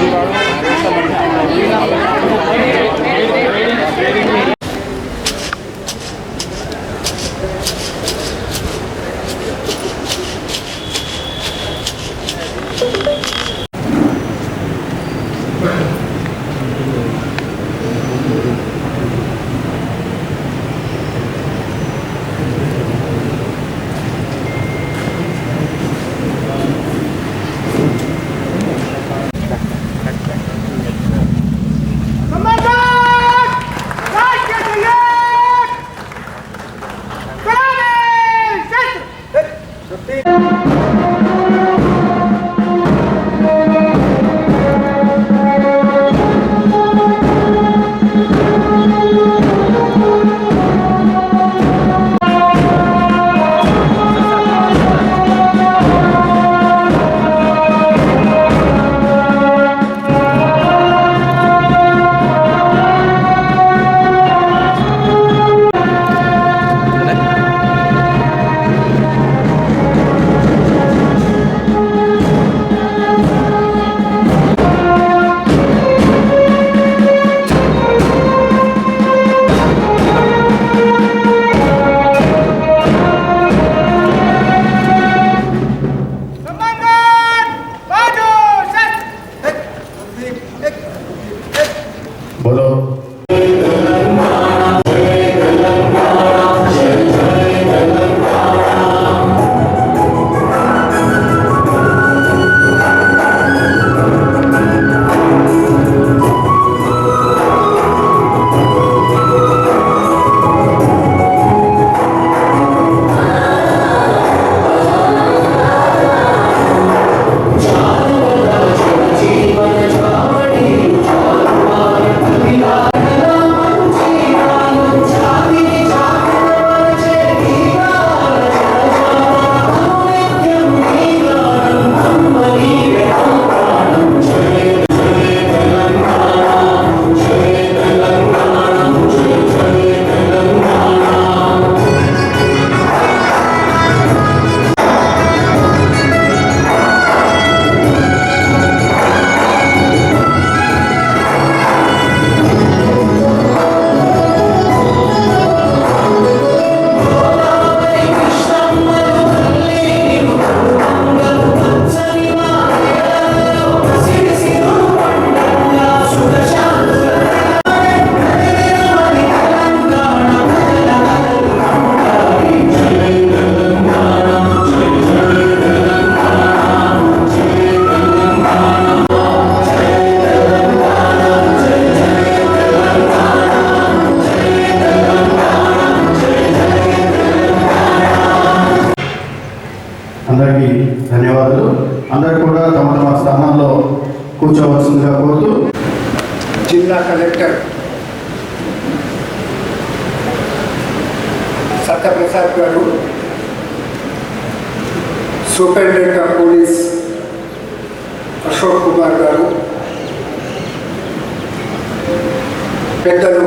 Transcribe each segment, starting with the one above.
Thank you. జిల్లా collector Satyaprasad గారు superintendent of police Ashok Kumar గారు పెద్దలు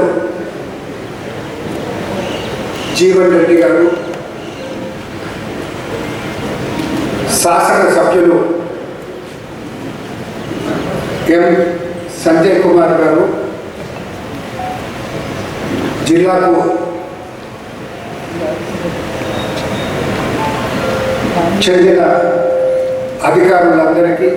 జీవన్ రెడ్డి గారు శాసన సభ్యులు ఎం సంజయ్ కుమార్ గారు జిల్లాకు చెందిన అధికారులందరికీ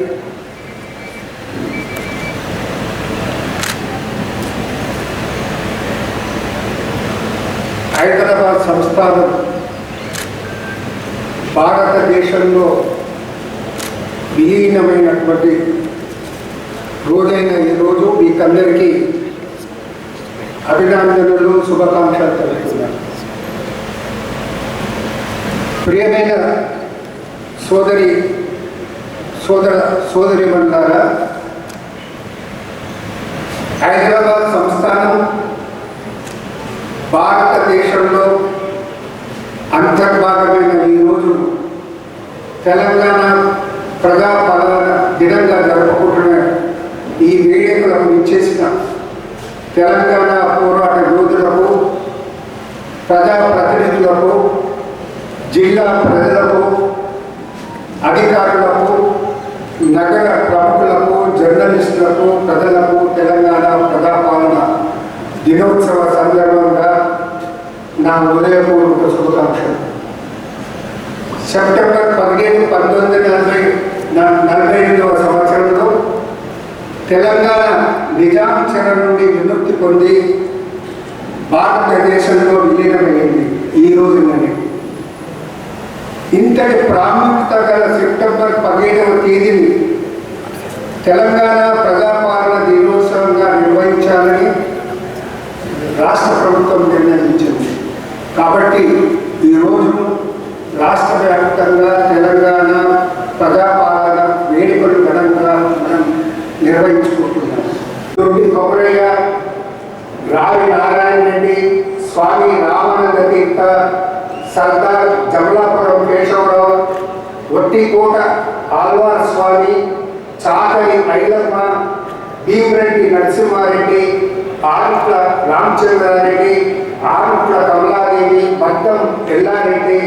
హైదరాబాద్ సంస్థానం భారతదేశంలో విలీనమైనటువంటి రోజైన ఈ రోజు మీకందరికీ అభినందనలు శుభాకాంక్షలు తెలుపుతున్నాను. ప్రియమైన సోదరి సోదర సోదరి మండారా హైదరాబాద్ సంస్థానం భారతదేశంలో అంతర్భాగమైన ఈ రోజు తెలంగాణ ప్రజాపాలన దినంగా జరుపుకుంటున్న ఈ వేడుకలకు ఇచ్చేసిన తెలంగాణ పోరాట యోధులకు ప్రజాప్రతినిధులకు జిల్లా ప్రజలకు అధికారులకు నగర ప్రముఖులకు జర్నలిస్టులకు ప్రజలకు తెలంగాణ ప్రజాపాలన దినోత్సవ సందర్భంగా నా ఉదయపూర్వక శుభాకాంక్షలు. సెప్టెంబర్ పదిహేను పంతొమ్మిది నలభై నలభై ఎనిమిదవ సంవత్సరం తెలంగాణ నిజాం చెర నుండి విముక్తి పొంది భారతదేశంలో విలీనమైంది ఈ రోజుననే ఇంతటి ప్రాముఖ్యత గల సెప్టెంబర్ పదిహేడవ తేదీని తెలంగాణ ప్రజాపాలన దినోత్సవంగా నిర్వహించాలని రాష్ట్ర ప్రభుత్వం నిర్ణయించింది. కాబట్టి ఈరోజు రాష్ట్ర వ్యాప్తంగా తెలంగాణ ప్రజాపాలన వేడుకలు ఘనంగా మనం నిర్వహించుకుంటున్నాం దొడ్డి కొమరయ్య రావి నారాయణ రెడ్డి స్వామి రామానంద తీర్థ సర్దార్ జమలాపురం కేశవరావు ఒట్టికోట ఆల్వార్ స్వామి చాకలి ఐలమ్మ భీమరెడ్డి నరసింహారెడ్డి ఆరుట్ల రామచంద్రారెడ్డి ఆరుట్ల కమలాదేవి మద్దం ఎల్లారెడ్డి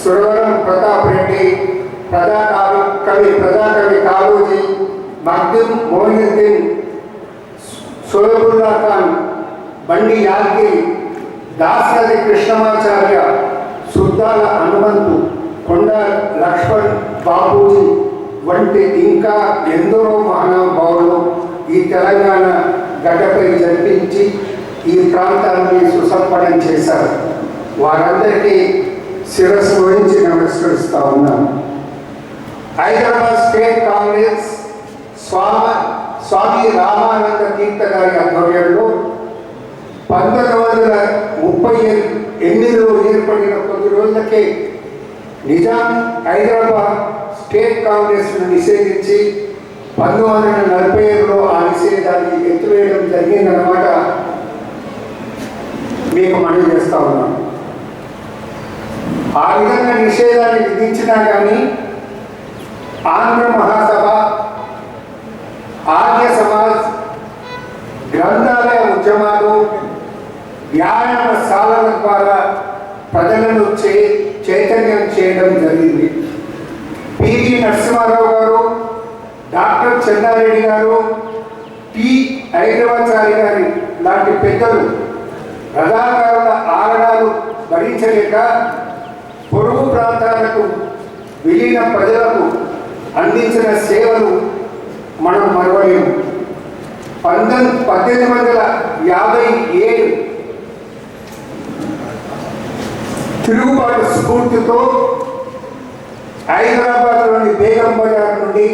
సురవరం ప్రతాప్ రెడ్డి ప్రజాకవి కవి ప్రజాకవి కాళోజీ మగ్దిం మోయినుద్దీన్ సోయబుల్లా ఖాన్ బండి యాదగిరి దాసరి కృష్ణమాచార్య సుద్దాల హనుమంతు కొండ లక్ష్మణ్ బాబూజీ వంటి ఇంకా ఎందరో మహానుభావులు ఈ తెలంగాణ గడ్డపై జరిపించి ఈ ప్రాంతాన్ని సుసంపన్నం చేశారు. వారందరికీ శిరస్సు వహించి నమస్కరిస్తూ ఉన్నాను. హైదరాబాద్ స్టేట్ కాంగ్రెస్ స్వామి స్వామి రామానంద తీర్థ గారి ఆధ్వర్యంలో పంతొమ్మిది వందల ముప్పై ఎనిమిదిలో ఏర్పడిన కొద్ది రోజులకే నిజాం హైదరాబాద్ స్టేట్ కాంగ్రెస్ను నిషేధించి పంతొమ్మిది వందల నలభై ఏడులో ఆ నిషేధాన్ని ఎత్తివేయడం జరిగిందన్నమాట మీకు మనవి చేస్తా ఉన్నాను ఆ విధంగా నిషేధాన్ని విధించినా కానీ ఆంధ్ర మహాసభ ఆర్య సమాజ్ గ్రంథాలయ ఉద్యమాలు వ్యాయామశాలల ద్వారా ప్రజలను చే చైతన్యం చేయడం జరిగింది. పివి నరసింహారావు గారు డాక్టర్ చెన్నారెడ్డి గారు పి. హైదరాబాద్చారి గారి లాంటి పెద్దలు ప్రధానకారుల ఆరణాలు భరించలేక పొరుగు ప్రాంతాలకు విలీన ప్రజలకు అందించిన సేవలు మనం మరవలేము. పంతొమ్మిది పద్దెనిమిది వందల యాభై ఏడు తిరుగుబాటు స్ఫూర్తితో హైదరాబాద్లోని బేగం బజార్ నుండి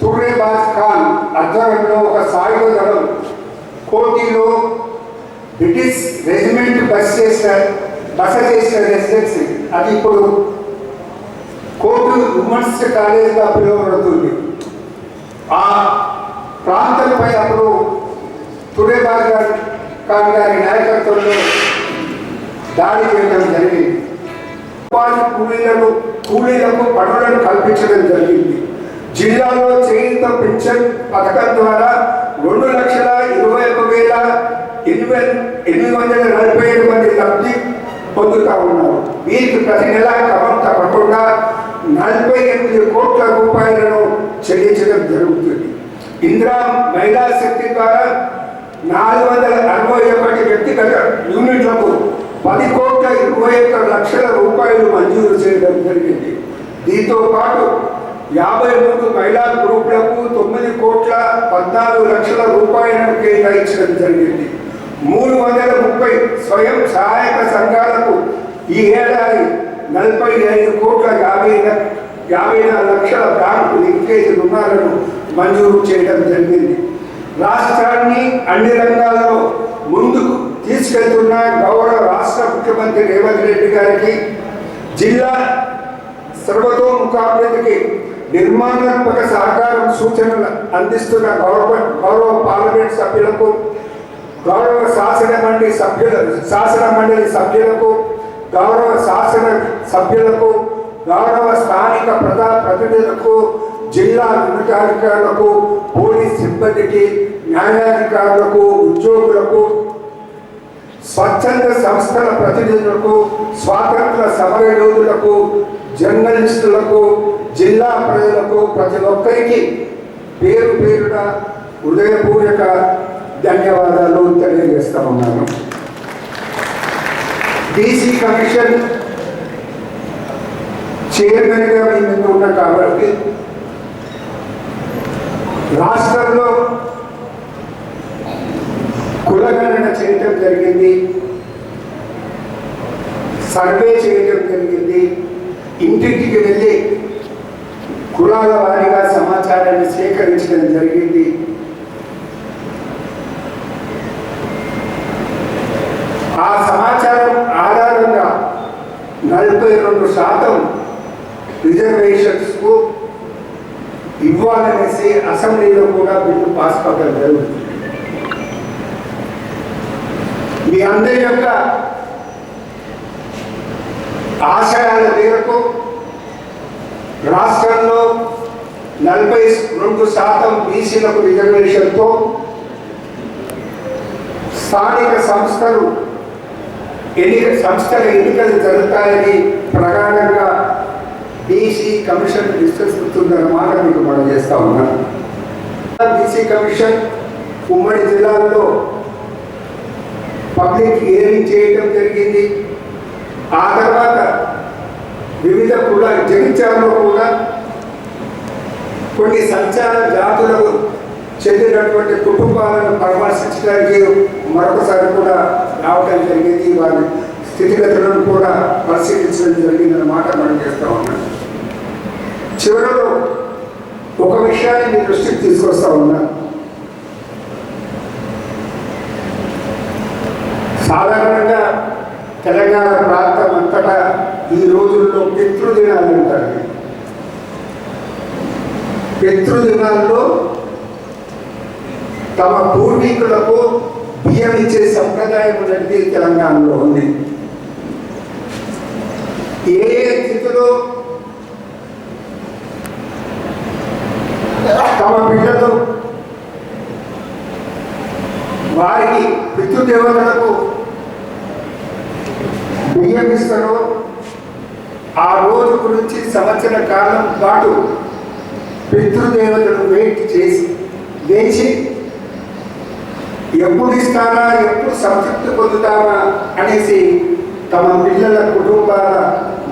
తుర్రేబాజ్ ఖాన్ ఆధ్వర్యంలో ఒక సాయుధ దళం కోటిలో బ్రిటిష్ రెజిమెంట్ బస్ చేసిన బస చేసిన రెసిడెన్సీ. అది ఇప్పుడు కోటి ఉమెన్స్ కాలేజ్గా పిలువబడుతుంది. ఆ ప్రాంతంపై అప్పుడు తురేబాగ్ ఖాన్ గారి నాయకత్వంలో దాడి చేయడం జరిగింది. కూలీలను కూలీలకు పనులను కల్పించడం జరిగింది. జిల్లాలో చేయుత పెన్షన్ పథకం ద్వారా రెండు లక్షల ఇరవై ఒక వేల ఎనిమిది ఎనిమిది వందల నలభై ఏడు మంది లబ్ధి పొందుతా ఉన్నారు. వీరికి ప్రతి నెల క్రమం తప్పకుండా నలభై ఎనిమిది కోట్ల రూపాయలను చెల్లించడం జరుగుతుంది. ఇందిరా మహిళా శక్తి ద్వారా నాలుగు వందల అరవై ఒకటి వ్యక్తిగత యూనిట్లకు పది కోట్ల ఇరవై ఒక్క లక్షల రూపాయలు మంజూరు చేయడం జరిగింది. దీంతో పాటు యాభై మూడు మహిళా గ్రూపులకు తొమ్మిది కోట్ల పద్నాలుగు లక్షల రూపాయలను కేటాయించడం జరిగింది. మూడు వందల ముప్పై స్వయం సహాయక సంఘాలకు ఈ ఏడాది నలభై ఐదు కోట్ల యాభై యాభై నాలుగు లక్షల బ్యాంకు లింకేజ్ రుణాలను మంజూరు చేయడం జరిగింది. రాష్ట్రాన్ని అన్ని రంగాలలో ముందుకు తీసుకెళ్తున్న గౌరవ రాష్ట్ర ముఖ్యమంత్రి రేవంత్ రెడ్డి గారికి జిల్లా సర్వతోముఖాభివృద్ధికి నిర్మాణాత్మక సహకారం సూచనలు అందిస్తున్న గౌరవ గౌరవ పార్లమెంట్ సభ్యులకు గౌరవ శాసన మండలి సభ్యుల శాసన మండలి సభ్యులకు గౌరవ శాసన సభ్యులకు గౌరవ స్థానిక ప్రజా ప్రతినిధులకు జిల్లా ఉన్నతాధికారులకు పోలీస్ సిబ్బందికి న్యాయాధికారులకు ఉద్యోగులకు స్వచ్ఛంద సంస్థల ప్రతినిధులకు స్వాతంత్ర సమర యోధులకు జర్నలిస్టులకు జిల్లా ప్రజలకు ప్రతి ఒక్కరికి పేరు పేరున హృదయపూర్వక ధన్యవాదాలు తెలియజేస్తా ఉన్నాను డీసీ కమిషన్ చైర్మన్గా మీ ముందు కాబట్టి రాష్ట్రంలో కులగణన చేయటం జరిగింది. సర్వే చేయటం జరిగింది. ఇంటింటికి వెళ్ళి కులాల వారీగా సమాచారాన్ని సేకరించడం జరిగింది. ఆ సమాచారం ఆధారంగా నలభై రెండు శాతం రిజర్వేషన్స్కు ఇవ్వాలనేసి అసెంబ్లీలో కూడా బిల్లు పాస్ కావడం జరుగుతుంది. మీ అందరి యొక్క ఆశయాల మేరకు రాష్ట్రంలో నలభై రెండు శాతం బీసీలకు రిజర్వేషన్తో స్థానిక సంస్థలు ఎన్నిక సంస్థల ఎన్నికలు జరుగుతాయని ప్రధానంగా బీసీ కమిషన్ విశ్వసిస్తుందన్న మాట మీకు మనం చేస్తా ఉన్నాను బీసీ కమిషన్ ఉమ్మడి జిల్లాల్లో పబ్లిక్ హియరింగ్ చేయటం జరిగింది? ఆ తర్వాత వివిధ కుల జగిత్యాలలో కూడా కొన్ని సంచార జాతులకు చెందినటువంటి కుటుంబాలను పరామర్శించడానికి మరొకసారి కూడా రావటం జరిగింది. వారి స్థితిగతులను కూడా పరిశీలించడం జరిగిందన్నమాట మనం చేస్తూ ఉన్నాం. చివరలో ఒక విషయాన్ని మీ దృష్టికి తీసుకొస్తా ఉన్నాను సాధారణంగా తెలంగాణ ప్రాంతం అంతటా ఈ రోజుల్లో పితృదినాలు ఉంటాయి. పితృదినాల్లో తమ పూర్వీకులకు బియ్యం ఇచ్చే సంప్రదాయం అనేది తెలంగాణలో ఉంది. ఏ ఏ స్థితిలో తమ బిడ్డలు వారికి పితృదేవతలకు నియమిస్తారో ఆ రోజు గురించి సంవత్సర కాలం పాటు పితృదేవతను వెయిట్ చేసి వేచి ఎప్పుడు ఇస్తారా ఎప్పుడు సంతృప్తి పొందుతారా అనేసి తమ పిల్లల కుటుంబాల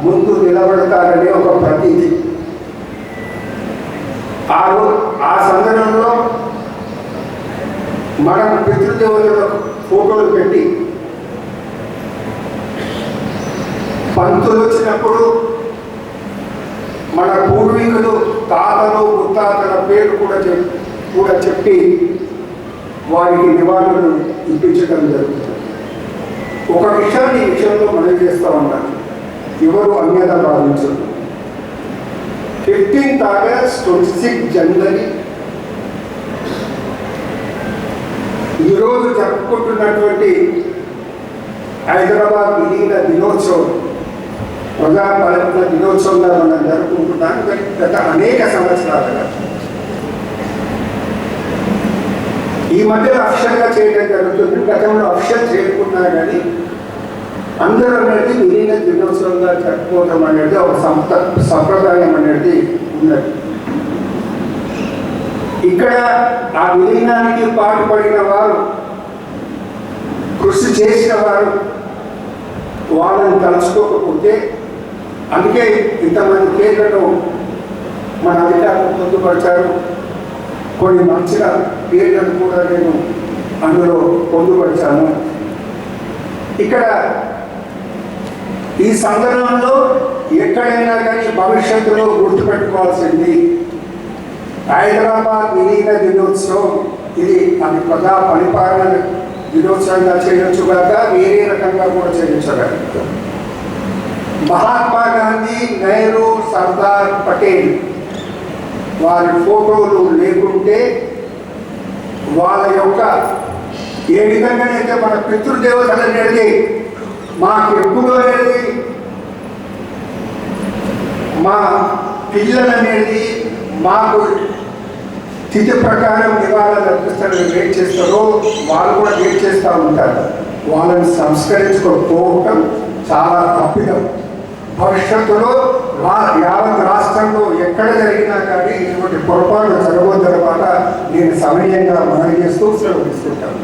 ముందు నిలబడతారనే ఒక ప్రతీతి. ఆ రో- ఆ సందర్భంలో మనం పితృదేవతల ఫోటోలు పెట్టి పంతులు వచ్చినప్పుడు మన పూర్వీకులు తాతలు ముత్తాతల పేరు కూడా చెప్ కూడా చెప్పి వారికి నివాళులు ఇప్పించడం జరుగుతుంది. ఒక విషయాన్ని ఈ విషయంలో మనం చేస్తూ ఉన్నాను ఎవరు అన్యత భావించరు. Fifteenth August twenty six January ఈరోజు జరుపుకుంటున్నటువంటి హైదరాబాద్ విలీన దినోత్సవం. ప్రజాపాలన దినోత్సవంగా మనం జరుపుకుంటున్నాం. గత- గత అనేక సంవత్సరాలుగా ఈ మధ్య అక్షంగా చేయడం జరుగుతుంది. గతంలో అక్షం చేయకున్నా కానీ అందరూ అనేది విలీన దినోత్సవంగా జరుపుకోవడం అనేది ఒక సంత సంప్రదాయం అనేది ఉన్నది. ఇక్కడ ఆ విలీనానికి పాటుపడిన వారు కృషి చేసిన వారు వాళ్ళని తలుచుకోకపోతే అందుకే ఇంతమంది పేర్లను మన అధికారులు పొందుపరిచారు. కొన్ని మంచిగా పేర్లను కూడా నేను అందులో పొందుపరిచాను. ఇక్కడ ఈ సందర్భంలో ఎక్కడైనా కానీ భవిష్యత్తులో గుర్తుపెట్టుకోవాల్సింది హైదరాబాద్ విలీన దినోత్సవం. ఇది అది ప్రజా పరిపాలన దినోత్సవంగా చేయొచ్చు కాక వేరే రకంగా కూడా చేయొచ్చు మహాత్మా గాంధీ నెహ్రూ సర్దార్ పటేల్ వారి ఫోటోలు లేకుంటే వాళ్ళ యొక్క ఏ విధంగానైతే మన పితృదేవతలు అనేది మాకు ఎప్పుడు అనేది మా పిల్లలు అనేది మాకు తిథి ప్రకారం నివాళులు అర్పిస్తారని వెయిట్ చేస్తారో వాళ్ళు కూడా వెయిట్ చేస్తూ ఉంటారు. వాళ్ళని సంస్కరించుకోకపోవటం చాలా తప్పిదం. భవిష్యత్తులో మా యావత్ రాష్ట్రంలో ఎక్కడ జరిగినా కానీ ఇటువంటి పొరపాటు తర్వాత నేను సమయంగా మనం చేస్తూ సెలవు తీసుకుంటాను.